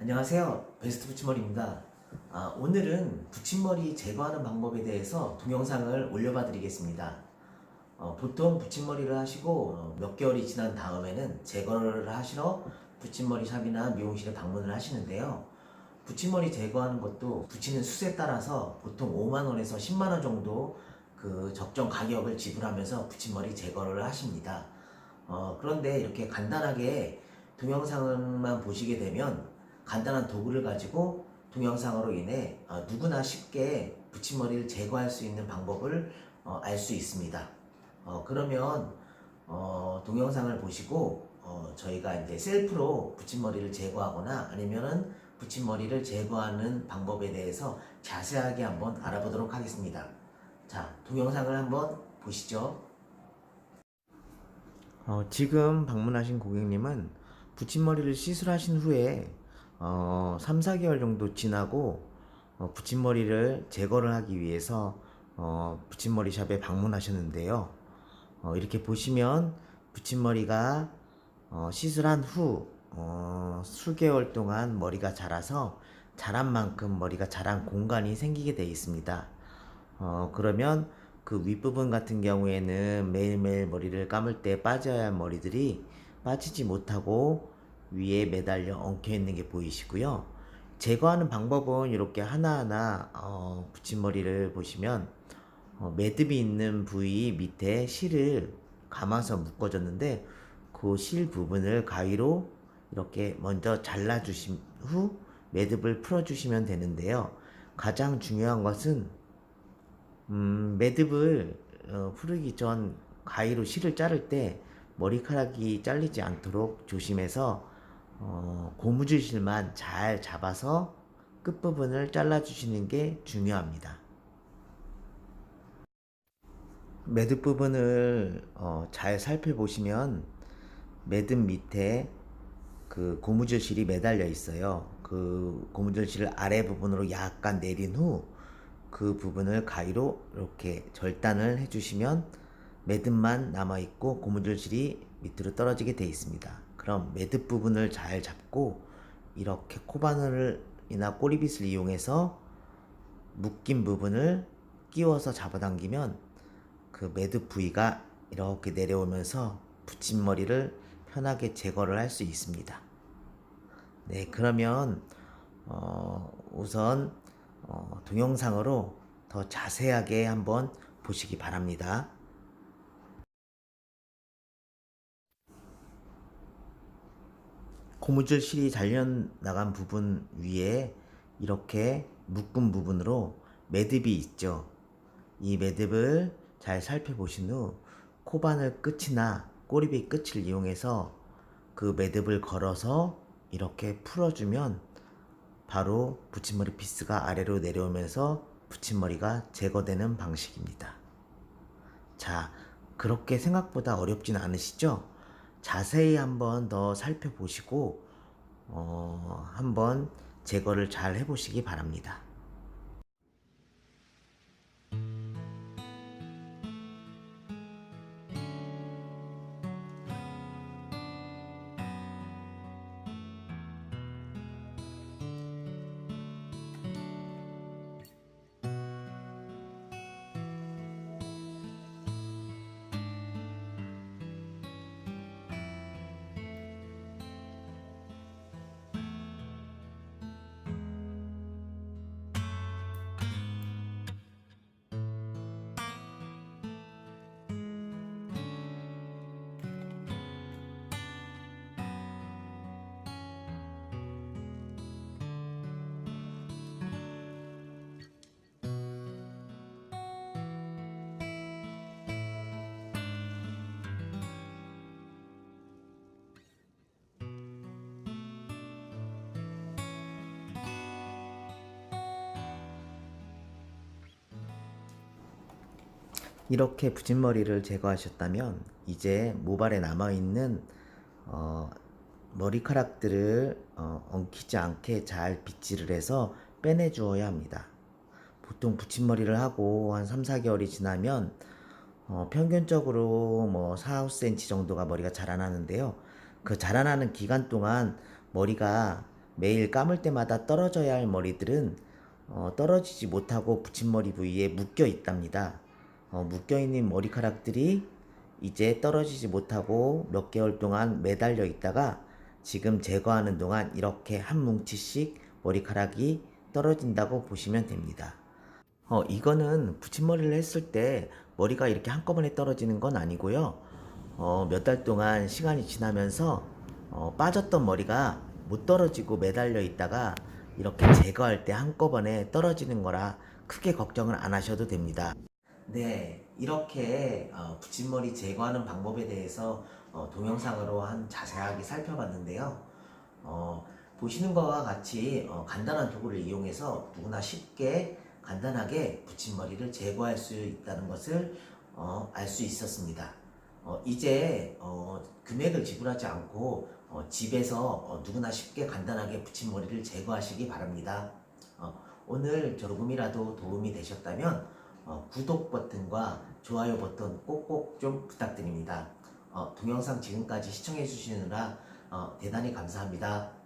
안녕하세요. 베스트 붙임머리입니다. 아, 오늘은 붙임머리 제거하는 방법에 대해서 동영상을 올려봐 드리겠습니다. 어, 보통 붙임머리를 하시고 어, 몇 개월이 지난 다음에는 제거를 하시러 붙임머리 샵이나 미용실에 방문을 하시는데요. 붙임머리 제거하는 것도 붙이는 숱에 따라서 보통 5만원에서 10만원 정도 그 적정 가격을 지불하면서 붙임머리 제거를 하십니다. 어, 그런데 이렇게 간단하게 동영상만 보시게 되면 간단한 도구를 가지고 동영상으로 인해 어, 누구나 쉽게 붙임머리를 제거할 수 있는 방법을 어, 알수 있습니다. 어, 그러면 어, 동영상을 보시고 어, 저희가 이제 셀프로 붙임머리를 제거하거나 아니면은 붙임머리를 제거하는 방법에 대해서 자세하게 한번 알아보도록 하겠습니다. 자, 동영상을 한번 보시죠. 어, 지금 방문하신 고객님은 붙임머리를 시술하신 후에 어, 3, 4개월 정도 지나고 어, 붙임머리를 제거를 하기 위해서 어, 붙임머리 샵에 방문하셨는데요. 어, 이렇게 보시면 붙임머리가 어, 시술한 후 어, 수개월 동안 머리가 자라서 자란 만큼 머리가 자란 공간이 생기게 되어 있습니다. 어, 그러면 그 윗부분 같은 경우에는 매일매일 머리를 감을 때 빠져야 할 머리들이 빠지지 못하고 위에 매달려 엉켜 있는 게 보이시고요. 제거하는 방법은 이렇게 하나하나 어, 붙임머리를 보시면 어, 매듭이 있는 부위 밑에 실을 감아서 묶어줬는데 그 실 부분을 가위로 이렇게 먼저 잘라주신 후 매듭을 풀어주시면 되는데요. 가장 중요한 것은 음, 매듭을 어, 풀기 전 가위로 실을 자를 때 머리카락이 잘리지 않도록 조심해서 어, 고무줄실만 잘 잡아서 끝부분을 잘라주시는 게 중요합니다. 매듭 부분을 어, 잘 살펴보시면 매듭 밑에 그 고무줄실이 매달려 있어요. 그 고무줄실을 아래 부분으로 약간 내린 후 그 부분을 가위로 이렇게 절단을 해주시면 매듭만 남아 있고 고무줄실이 밑으로 떨어지게 되어 있습니다. 그럼 매듭 부분을 잘 잡고 이렇게 코바늘이나 꼬리빗을 이용해서 묶인 부분을 끼워서 잡아당기면 그 매듭 부위가 이렇게 내려오면서 붙임머리를 편하게 제거를 할 수 있습니다. 네, 그러면 어, 우선 어, 동영상으로 더 자세하게 한번 보시기 바랍니다. 고무줄 실이 잘려 나간 부분 위에 이렇게 묶은 부분으로 매듭이 있죠. 이 매듭을 잘 살펴보신 후 코바늘 끝이나 꼬리빗 끝을 이용해서 그 매듭을 걸어서 이렇게 풀어주면 바로 붙임머리 피스가 아래로 내려오면서 붙임머리가 제거되는 방식입니다. 자, 그렇게 생각보다 어렵진 않으시죠? 자세히 한번 더 살펴보시고 어, 한번 제거를 잘 해보시기 바랍니다. 이렇게 붙임머리를 제거하셨다면 이제 모발에 남아있는 어, 머리카락들을 어, 엉키지 않게 잘 빗질을 해서 빼내 주어야 합니다. 보통 붙임머리를 하고 한 3, 4개월이 지나면 어, 평균적으로 뭐 4, 5cm 정도가 머리가 자라나는데요. 그 자라나는 기간 동안 머리가 매일 감을 때마다 떨어져야 할 머리들은 어, 떨어지지 못하고 붙임머리 부위에 묶여 있답니다. 어, 묶여 있는 머리카락들이 이제 떨어지지 못하고 몇 개월 동안 매달려 있다가 지금 제거하는 동안 이렇게 한 뭉치씩 머리카락이 떨어진다고 보시면 됩니다. 어, 이거는 붙임머리를 했을 때 머리가 이렇게 한꺼번에 떨어지는 건 아니고요. 어, 몇 달 동안 시간이 지나면서 어, 빠졌던 머리가 못 떨어지고 매달려 있다가 이렇게 제거할 때 한꺼번에 떨어지는 거라 크게 걱정을 안 하셔도 됩니다. 네, 이렇게 어, 붙임머리 제거하는 방법에 대해서 어, 동영상으로 한 자세하게 살펴봤는데요. 어, 보시는 것과 같이 어, 간단한 도구를 이용해서 누구나 쉽게 간단하게 붙임머리를 제거할 수 있다는 것을 어, 알 수 있었습니다. 어, 이제 어, 금액을 지불하지 않고 어, 집에서 어, 누구나 쉽게 간단하게 붙임머리를 제거하시기 바랍니다. 어, 오늘 조금이라도 도움이 되셨다면 어, 구독 버튼과 좋아요 버튼 꼭꼭 좀 부탁드립니다. 어, 동영상 지금까지 시청해 주시느라 어, 대단히 감사합니다.